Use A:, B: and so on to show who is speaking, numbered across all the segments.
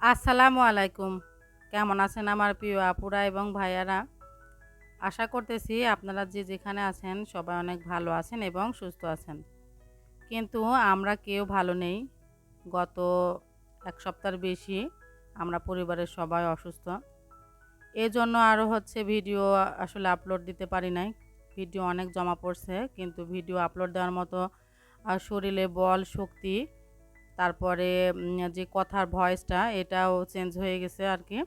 A: আসসালামু আলাইকুম। কেমন আছেন আমার প্রিয় আপুরা এবং ভাইয়ারা? আশা করতেছি আপনারা যে যেখানে আছেন সবাই অনেক ভালো আছেন এবং সুস্থ আছেন। কিন্তু আমরা কেউ ভালো নেই। গত এক সপ্তাহের বেশি আমরা পরিবারের সবাই অসুস্থ। এই জন্য আরও হচ্ছে ভিডিও আসলে আপলোড দিতে পারি নাই। ভিডিও অনেক জমা পড়ছে, কিন্তু ভিডিও আপলোড দেওয়ার মতো শরীরে বল, শক্তি, তারপরে যে কথার ভয়েসটা, এটাও চেঞ্জ হয়ে গেছে আর কি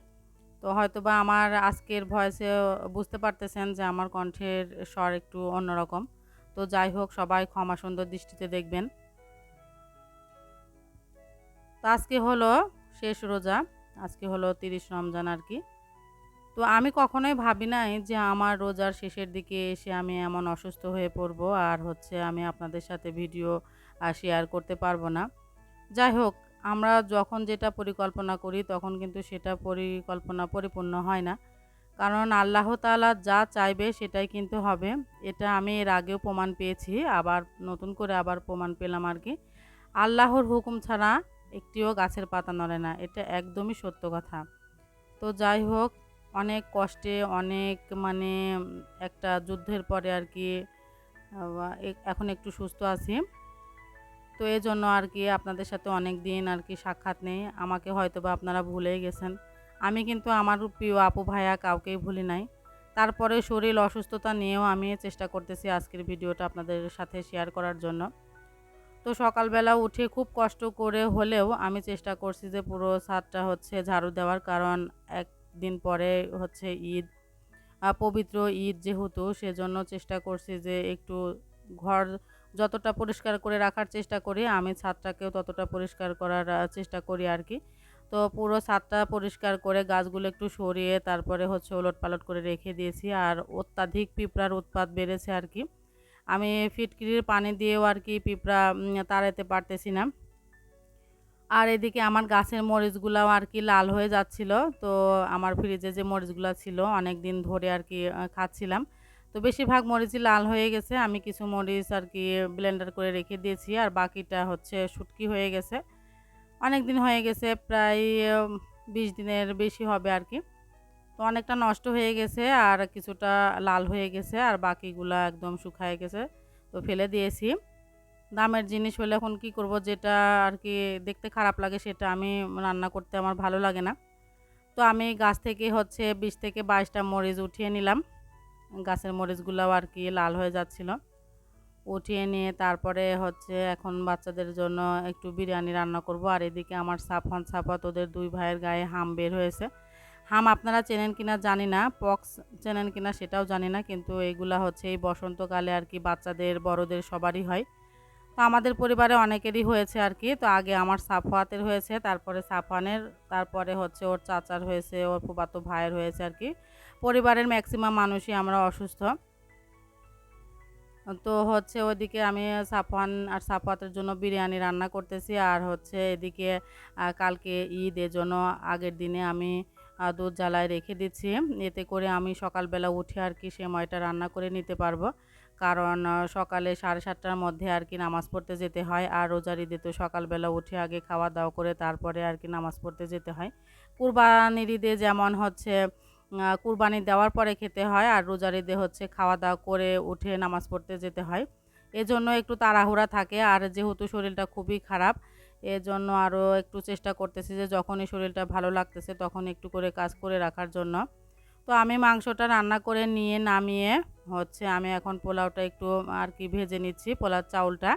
A: তো হয়তো বা আমার আজকের ভয়েসে বুঝতে পারতেছেন যে আমার কণ্ঠের স্বর একটু অন্যরকম। তো যাই হোক, সবাই ক্ষমা সুন্দর দৃষ্টিতে দেখবেন। তো আজকে হলো শেষ রোজা, আজকে হলো তিরিশ রমজান আর কি তো আমি কখনোই ভাবি নাই যে আমার রোজার শেষের দিকে এসে আমি এমন অসুস্থ হয়ে পড়ব আর হচ্ছে আমি আপনাদের সাথে ভিডিও শেয়ার করতে পারব না। যাই হোক, আমরা যখন যেটা পরিকল্পনা করি তখন কিন্তু সেটা পরিকল্পনা পরিপূর্ণ হয় না। কারণ আল্লাহ তাআলা যা চাইবে সেটাই কিন্তু হবে। এটা আমি এর আগেও প্রমাণ পেয়েছি, আবার নতুন করে আবার প্রমাণ পেলাম আর কি। আল্লাহর হুকুম ছাড়া একটিও গাছের পাতা নড়ে না, এটা একদমই সত্য কথা। তো যাই হোক অনেক কষ্টে, অনেক মানে একটা যুদ্ধের পরে আর কি এখন একটু সুস্থ আছি। তো এই জন্য আর কি আপনাদের সাথে অনেক দিন আর কি সাক্ষাৎ নেই। আমাকে হয়তো বা আপনারা ভুলেই গেছেন। আমি কিন্তু আমার প্রিয় আপু ভাইয়া কাউকেই ভুলি নাই। তারপরে শরীর অসুস্থতা নিয়েও আমি চেষ্টা করতেছি আজকের ভিডিওটা আপনাদের সাথে শেয়ার করার জন্য। তো সকালবেলা উঠে খুব কষ্ট করে হলেও আমি চেষ্টা করছি যে পুরো ছাদটা হচ্ছে ঝাড়ু দেওয়ার, কারণ একদিন পরে হচ্ছে ঈদ। পবিত্র ঈদ যেহেতু, সেজন্য চেষ্টা করছি যে একটু ঘর যতটা পরিষ্কার করে রাখার চেষ্টা করি, আমি ছাদটাকেও ততটা পরিষ্কার করার চেষ্টা করি আর কি তো পুরো ছাদটা পরিষ্কার করে গাছগুলো একটু সরিয়ে তারপরে হচ্ছে ওলট পালট করে রেখে দিয়েছি আর অত্যাধিক পিঁপড়ার উৎপাত বেড়েছে আর কি আমি ফিটকিরির পানি দিয়েও আর কি পিঁপড়া তাড়াতে পারতেছি না। আর এদিকে আমার গাছের মরিচগুলাও আর কি লাল হয়ে যাচ্ছিল। তো আমার ফ্রিজে যে মরিচগুলো ছিল অনেক দিন ধরে আর কি খাচ্ছিলাম। তো বেশিরভাগ মরিচই লাল হয়ে গেছে। আমি কিছু মরিচ আর কি ব্লেন্ডার করে রেখে দিয়েছি। আর বাকিটা হচ্ছে শুটকি হয়ে গেছে। অনেক দিন হয়ে গেছে, প্রায় বিশ দিনের বেশি হবে আর কি। তো অনেকটা নষ্ট হয়ে গেছে আর কিছুটা লাল হয়ে গেছে। আর বাকিগুলা একদম শুকায় গেছে। তো ফেলে দিয়েছি। দামের জিনিস হলে এখন কি করব? যেটা আর কি দেখতে খারাপ লাগে, সেটা আমি রান্না করতে আমার ভালো লাগে না। তো আমি গাছ থেকে হচ্ছে বিশ থেকে বাইশটা মরিচ উঠিয়ে নিলাম। গাছের মরিচগুলোও আর কি লাল হয়ে যাচ্ছিল। উঠিয়ে নিয়ে তারপরে হচ্ছে এখন বাচ্চাদের জন্য একটু বিরিয়ানি রান্না করব। আর এদিকে আমার সাফান সাফাত ওদের দুই ভাইয়ের গায়ে হাম বের হয়েছে। হাম আপনারা চেনেন কিনা জানি না, পক্স চেনেন কিনা সেটাও জানি না, কিন্তু এইগুলা হচ্ছে এই বসন্তকালে আর কি বাচ্চাদের, বড়দের সবারই হয়। আমাদের পরিবারে অনেকেরই হয়েছে আর কি। তো আগে আমার সাফওয়াতের হয়েছে, তারপরে সাফানের তারপরে হচ্ছে ওর চাচার হয়েছে, ওর ফুফাতো ভাইয়ের হয়েছে আর কি। পরিবারের ম্যাক্সিমাম মানুষই আমরা অসুস্থ। তো হচ্ছে ওইদিকে আমি সাফান আর সাফওয়াতের জন্য বিরিয়ানি রান্না করতেছি আর হচ্ছে এদিকে কালকে ঈদ জন্য আগের দিনে আমি দুধ জ্বালায় রেখে দিচ্ছি। এতে করে আমি সকালবেলা উঠে আর কি সেমাইটা রান্না করে নিতে পারব। কারণ সকালে সাড়ে সাতটার মধ্যে আর কি নামাজ পড়তে যেতে হয়। আর রোজার ঈদে তো সকালবেলা উঠে আগে খাওয়া দাওয়া করে তারপরে আর কি নামাজ পড়তে যেতে হয়। কুরবানির ঈদে যেমন হচ্ছে কুরবানি দেওয়ার পরে খেতে হয় আর রোজার ঈদে হচ্ছে খাওয়া দাওয়া করে উঠে নামাজ পড়তে যেতে হয়। এজন্য একটু তাড়াহুড়া থাকে। আর যেহেতু শরীরটা খুবই খারাপ, এজন্য আরও একটু চেষ্টা করতেছি যে যখনই শরীরটা ভালো লাগতেছে তখন একটু করে কাজ করে রাখার জন্য। তো আমি মাংসটা রান্না করে নিয়ে নামিয়ে হচ্ছে আমি এখন পোলাওটা একটু আর কি ভেজে নিচ্ছি পোলার চাউলটা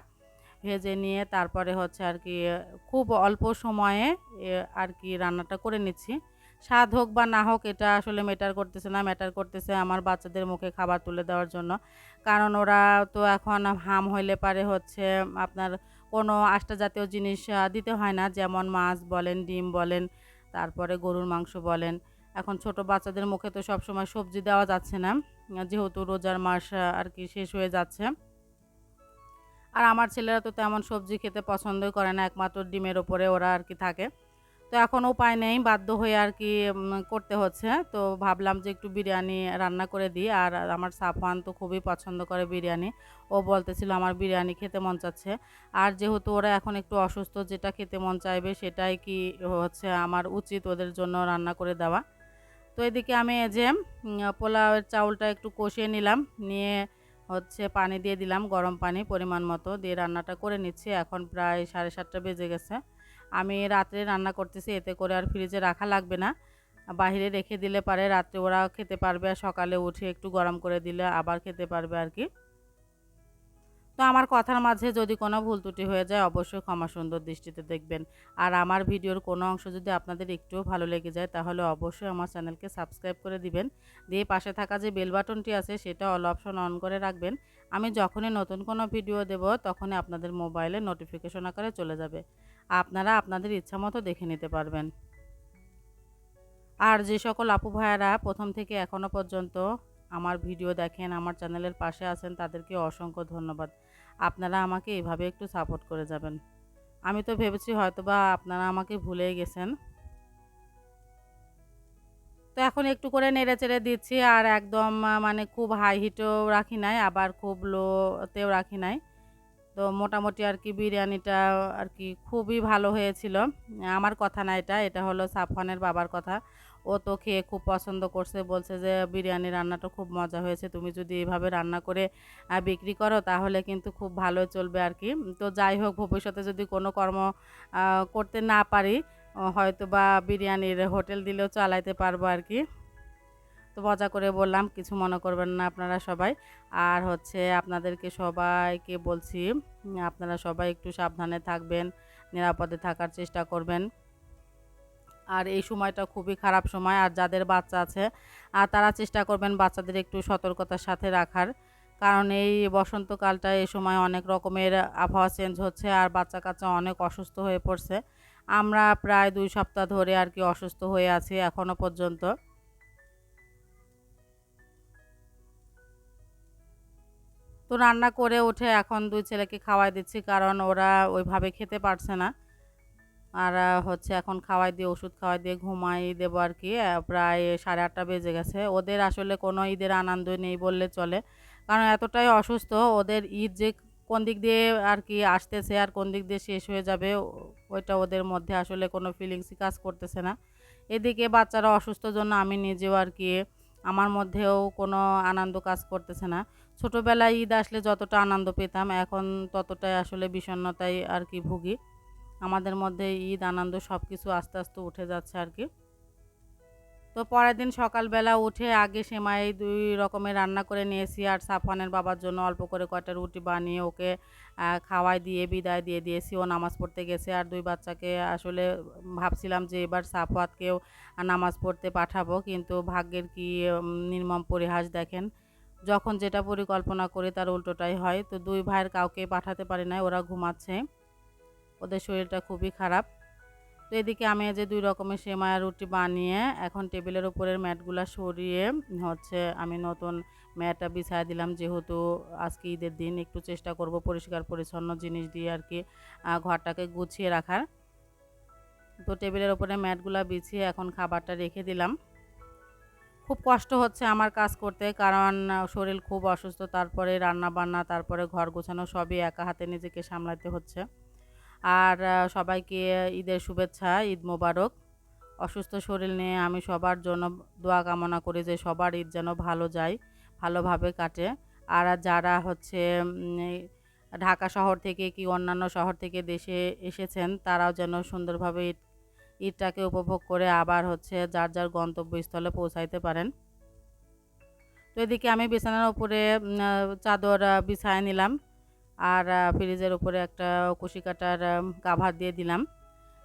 A: ভেজে নিয়ে তারপরে হচ্ছে আর কি খুব অল্প সময়ে আর কি রান্নাটা করে নিচ্ছি। স্বাদ হোক বা না হোক এটা আসলে ম্যাটার করতেছে না ম্যাটার করতেছে আমার বাচ্চাদের মুখে খাবার তুলে দেওয়ার জন্য। কারণ ওরা তো এখন হাম হইলে পারে হচ্ছে আপনার কোনো আষ্টা জাতীয় জিনিস দিতে হয় না, যেমন মাছ বলেন, ডিম বলেন, তারপরে গরুর মাংস বলেন। এখন ছোট বাচ্চাদের মুখে তো সব সময় সবজি দেওয়া যাচ্ছে না। যেহেতু রোজার মাস আর কি শেষ হয়ে যাচ্ছে। আর আমার ছেলেরা তো তেমন সবজি খেতে পছন্দই করে না, একমাত্র ডিমের ওপরে ওরা আর কি থাকে। তো এখন উপায় নেই, বাধ্য হয়ে আর কি করতে হচ্ছে। তো ভাবলাম যে একটু বিরিয়ানি রান্না করে দিই। আর আমার সাফওয়ান তো খুবই পছন্দ করে বিরিয়ানি। ও বলতেছিল আমার বিরিয়ানি খেতে মন চাচ্ছে। আর যেহেতু ওরা এখন একটু অসুস্থ, যেটা খেতে মন চাইবে সেটাই কি হচ্ছে আমার উচিত ওদের জন্য রান্না করে দেওয়া। তো এদিকে আমি এই যে পোলাওয়ের চাউলটা একটু কষিয়ে নিলাম, নিয়ে হচ্ছে পানি দিয়ে দিলাম, গরম পানি পরিমাণ মতো দিয়ে রান্নাটা করে নিচ্ছি। এখন প্রায় সাড়ে সাতটা বেজে গেছে। আমি রাত্রে রান্না করতেছি, এতে করে আর ফ্রিজে রাখা লাগবে না। বাহিরে রেখে দিলে পারে, রাত্রে ওরা খেতে পারবে, আর সকালে উঠে একটু গরম করে দিলে আবার খেতে পারবে আর কি। তো আমার কথার মাঝে যদি কোনো ভুল ত্রুটি হয়ে যায়, অবশ্যই ক্ষমা সুন্দর দৃষ্টিতে দেখবেন। আর আমার ভিডিওর কোনো অংশ যদি আপনাদের একটুও ভালো লেগে যায়, তাহলে অবশ্যই আমার চ্যানেলকে সাবস্ক্রাইব করে দিবেন। দিয়ে পাশে থাকা যে বেল বাটনটি আছে, সেটা অল অপশন অন করে রাখবেন। আমি যখনই নতুন কোনো ভিডিও দেব, তখনই আপনাদের মোবাইলে নোটিফিকেশন আকারে চলে যাবে। আপনারা আপনাদের ইচ্ছা মতো দেখে নিতে পারবেন। আর যে সকল আপু ভাইয়ারা প্রথম থেকে এখনও পর্যন্ত আমার ভিডিও দেখেন, আমার চ্যানেলের পাশে আছেন, তাদেরকে অসংখ্য ধন্যবাদ। আপনারা আমাকে এভাবে একটু সাপোর্ট করে যাবেন। আমি তো ভেবেছি হয়তোবা আপনারা আমাকে ভুলেই গেছেন। তো এখন একটু করে নেড়ে চেড়ে দিচ্ছি আর একদম মানে খুব হাই হিটেও রাখি নাই, আবার খুব লোতেও রাখি নাই। তো মোটামুটি আর কি বিরিয়ানিটা আর কি খুবই ভালো হয়েছিল। আমার কথা না এটা এটা হলো সাফওয়ানের বাবার কথা। ও তো খেয়ে খুব পছন্দ করছে, বলছে যে বিরিয়ানি রান্নাটা খুব মজা হয়েছে, তুমি যদি এভাবে রান্না করে বিক্রি করো তাহলে কিন্তু খুব ভালো চলবে আর কি। তো যাই হোক, ভবিষ্যতে যদি কোনো কর্ম করতে না পারি হয়তো বা বিরিয়ানির হোটেল দিলেও চালাইতে পারব আর কি। তো মজা করে বললাম, কিছু মনে করবেন না আপনারা সবাই। আর হচ্ছে আপনাদেরকে সবাইকে বলছি, আপনারা সবাই একটু সাবধানে থাকবেন, নিরাপদে থাকার চেষ্টা করবেন। আর এই সময়টা খুবই খারাপ সময়। আর যাদের বাচ্চা আছে, আর তারা চেষ্টা করবেন বাচ্চাদের একটু সতর্কতার সাথে রাখার। কারণ এই বসন্তকালটা এই সময় অনেক রকমের আবহাওয়া চেঞ্জ হচ্ছে আর বাচ্চা কাচ্চা অনেক অসুস্থ হয়ে পড়ছে। আমরা প্রায় দুই সপ্তাহ ধরে আর কি অসুস্থ হয়ে আছি এখনও পর্যন্ত। তো রান্না করে উঠে এখন দুই ছেলেকে খাওয়াই দিচ্ছি, কারণ ওরা ওইভাবে খেতে পারছে না। আর হচ্ছে এখন খাওয়াই দিয়ে, ওষুধ খাওয়াই দিয়ে ঘুমাই দেবো আর কি প্রায় সাড়ে আটটা বেজে গেছে। ওদের আসলে কোনো ঈদের আনন্দ নেই বললে চলে। কারণ এতটাই অসুস্থ, ওদের ঈদ যে কোন দিক দিয়ে আর কি আসতেছে আর কোন দিক দিয়ে শেষ হয়ে যাবে, ওইটা ওদের মধ্যে আসলে কোনো ফিলিংসই কাজ করতেছে না। এদিকে বাচ্চারা অসুস্থ জন্য আমি নিজেও আর কি, আমার মধ্যেও কোনো আনন্দ কাজ করতেছে না। ছোটোবেলায় ঈদ আসলে যতটা আনন্দ পেতাম, এখন ততটাই আসলে বিষণ্ণতায় আর কি ভুগি। আমাদের মধ্যে ঈদ, আনন্দ সব কিছু আস্তে আস্তে উঠে যাচ্ছে আর কি। তো পরের দিন সকালবেলা উঠে আগে সেমাই দুই রকমের রান্না করে নিয়েছি আর সাফানের বাবার জন্য অল্প করে কয়টা রুটি বানিয়ে ওকে খাওয়াই দিয়ে, বিদায় দিয়ে দিয়েছি। ও নামাজ পড়তে গেছে আর দুই বাচ্চাকে আসলে ভাবছিলাম যে এবার সাফওয়াতকেও নামাজ পড়তে পাঠাবো, কিন্তু ভাগ্যের কি নির্মম পরিহাস দেখেন, যখন যেটা পরিকল্পনা করি তার উল্টোটাই হয়। তো দুই ভাইয়ের কাউকে পাঠাতে পারি না ওরা ঘুমাচ্ছে। ওদের শরীরটা খুবই খারাপ। তো এদিকে আমি যে দুই রকমের আর রুটি বানিয়ে এখন টেবিলের উপরের ম্যাটগুলো সরিয়ে হচ্ছে আমি নতুন ম্যাটটা বিছায় দিলাম। যেহেতু আজকে ঈদের দিন একটু চেষ্টা করব পরিষ্কার পরিচ্ছন্ন জিনিস দিয়ে আর কি ঘরটাকে গুছিয়ে রাখার। তো টেবিলের উপরে ম্যাটগুলো বিছিয়ে এখন খাবারটা রেখে দিলাম। খুব কষ্ট হচ্ছে আমার কাজ করতে কারণ শরীর খুব অসুস্থ, তারপরে রান্না বান্না তারপরে ঘর গোছানো সবই একা হাতে নিজেকে সামলাতে হচ্ছে। আর সবাইকে ঈদের শুভেচ্ছা, ঈদ মোবারক। অসুস্থ শরীর নিয়ে আমি সবার জন্য দোয়া কামনা করি যে সবার ঈদ যেন ভালো যায়, ভালোভাবে কাটে। আর যারা হচ্ছে ঢাকা শহর থেকে কি অন্যান্য শহর থেকে দেশে এসেছেন, তারাও যেন সুন্দরভাবে ঈদ, ঈদটাকে উপভোগ করে আবার হচ্ছে যার যার গন্তব্যস্থলে পৌঁছাইতে পারেন। তো এদিকে আমি বিছানার উপরে চাদর বিছায় নিলাম। আর ফ্রিজের উপরে একটা কুশি কাটার কাভার দিয়ে দিলাম।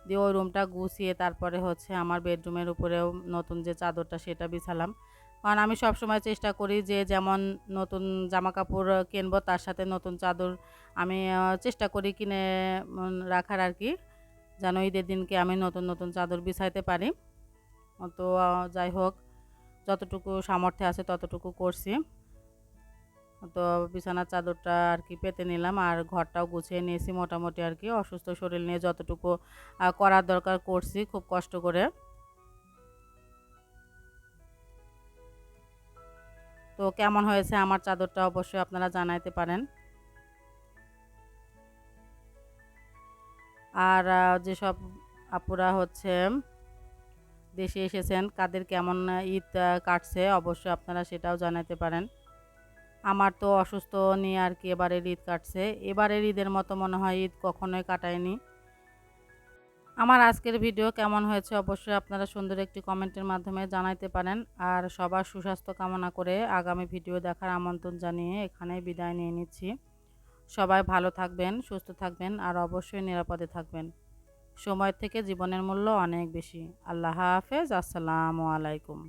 A: দিয়ে ওই রুমটা গুছিয়ে তারপরে হচ্ছে আমার বেডরুমের উপরেও নতুন যে চাদরটা সেটা বিছালাম। কারণ আমি সব সময় চেষ্টা করি যে যেমন নতুন জামা কাপড় কিনবো, তার সাথে নতুন চাদর আমি চেষ্টা করি কিনে রাখার আর কি, যেন ঈদের দিনকে আমি নতুন নতুন চাদর বিছাইতে পারি। তো যাই হোক, যতটুকু সামর্থ্য আছে ততটুকু করছি। তো বিছানার চাদরটা আর কি পেতে নিলাম আর ঘরটাও গুছিয়ে নিয়েছি মোটামুটি আর কি। অসুস্থ শরীর নিয়ে যতটুকু করার দরকার করছি খুব কষ্ট করে। তো কেমন হয়েছে আমার চাদরটা অবশ্যই আপনারা জানাইতে পারেন। আর যেসব আপুরা হচ্ছে দেশে এসেছেন, কাদের কেমন ঈদ কাটছে অবশ্যই আপনারা সেটাও জানাতে পারেন। আমার তো অসুস্থ নিয়ে আর কি এবারের ঈদ কাটছে। এবারের ঈদের মতো মনে হয় ঈদ কখনোই কাটায়নি। আমার আজকের ভিডিও কেমন হয়েছে অবশ্যই আপনারা সুন্দর একটি কমেন্টের মাধ্যমে জানাইতে পারেন। আর সবার সুস্বাস্থ্য কামনা করে আগামী ভিডিও দেখার আমন্ত্রণ জানিয়ে এখানে বিদায় নিয়ে নিচ্ছি। সবাই ভালো থাকবেন, সুস্থ থাকবেন আর অবশ্যই নিরাপদে থাকবেন। সময় থেকে জীবনের মূল্য অনেক বেশি। আল্লাহ হাফেজ। আসসালামু আলাইকুম।